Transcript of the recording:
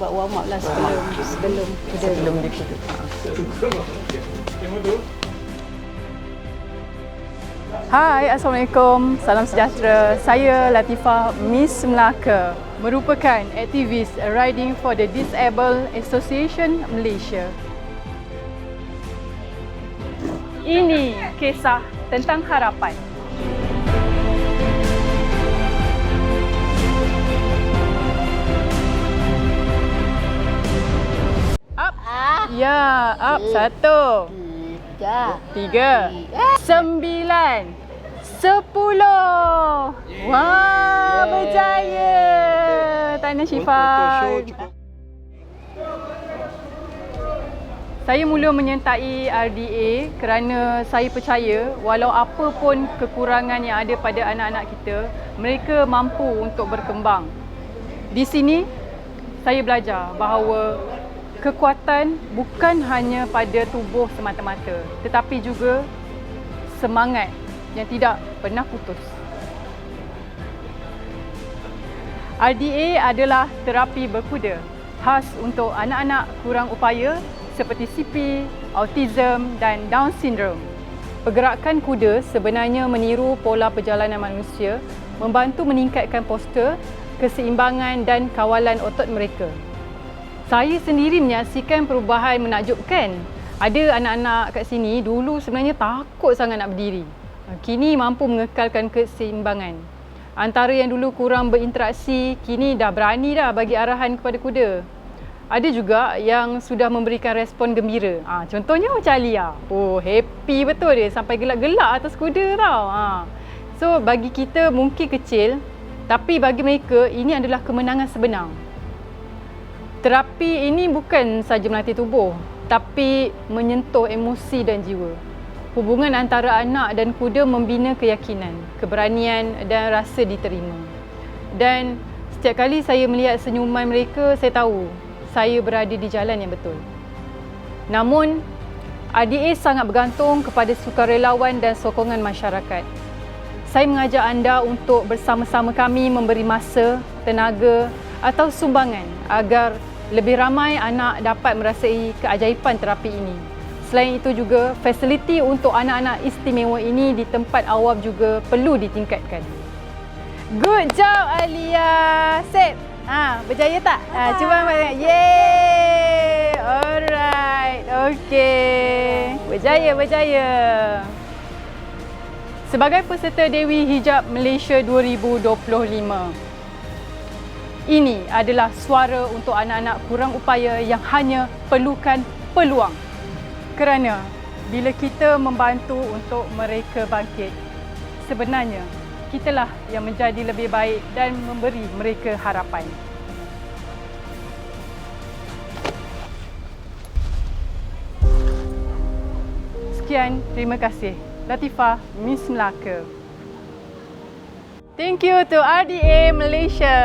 kita buat warm up lah sebelum sebelum kuda. Sebelum dia kuda. Hai, Assalamualaikum. Salam sejahtera. Saya Latifah Miss Melaka merupakan aktivis Riding for the Disabled Association Malaysia. Ini kisah tentang harapan. Ya, up. Satu. Tiga. Tiga. Sembilan. Sepuluh. Wah, berjaya. Tahniah Syifa. Saya mula menyertai RDA kerana saya percaya walau apa pun kekurangan yang ada pada anak-anak kita, mereka mampu untuk berkembang. Di sini, saya belajar bahawa kekuatan bukan hanya pada tubuh semata-mata tetapi juga semangat yang tidak pernah putus. RDA adalah terapi berkuda khas untuk anak-anak kurang upaya seperti CP, autism dan Down syndrome. Pergerakan kuda sebenarnya meniru pola perjalanan manusia, membantu meningkatkan postur, keseimbangan dan kawalan otot mereka. Saya sendiri menyaksikan perubahan menakjubkan. Ada anak-anak kat sini dulu sebenarnya takut sangat nak berdiri. Kini mampu mengekalkan keseimbangan. Antara yang dulu kurang berinteraksi, kini dah berani dah bagi arahan kepada kuda. Ada juga yang sudah memberikan respon gembira. Ha, contohnya macam Alia. Oh, happy betul dia sampai gelak-gelak atas kuda tau. Ha. So, bagi kita mungkin kecil, tapi bagi mereka ini adalah kemenangan sebenar. Terapi ini bukan saja melatih tubuh, tapi menyentuh emosi dan jiwa. Hubungan antara anak dan kuda membina keyakinan, keberanian dan rasa diterima. Dan setiap kali saya melihat senyuman mereka, saya tahu saya berada di jalan yang betul. Namun, RDA sangat bergantung kepada sukarelawan dan sokongan masyarakat. Saya mengajak anda untuk bersama-sama kami memberi masa, tenaga atau sumbangan agar lebih ramai anak dapat merasai keajaiban terapi ini. Selain itu juga, fasiliti untuk anak-anak istimewa ini di tempat awam juga perlu ditingkatkan. Good job Alia. Sip. Ha, berjaya tak? Ha, cuba nampak. Yeay. Alright. Okay. Berjaya, berjaya. Sebagai peserta Dewi Hijab Malaysia 2025, ini adalah suara untuk anak-anak kurang upaya yang hanya perlukan peluang. Kerana bila kita membantu untuk mereka bangkit, sebenarnya kitalah yang menjadi lebih baik dan memberi mereka harapan. Sekian, terima kasih. Latifah, Miss Melaka. Thank you to RDA Malaysia.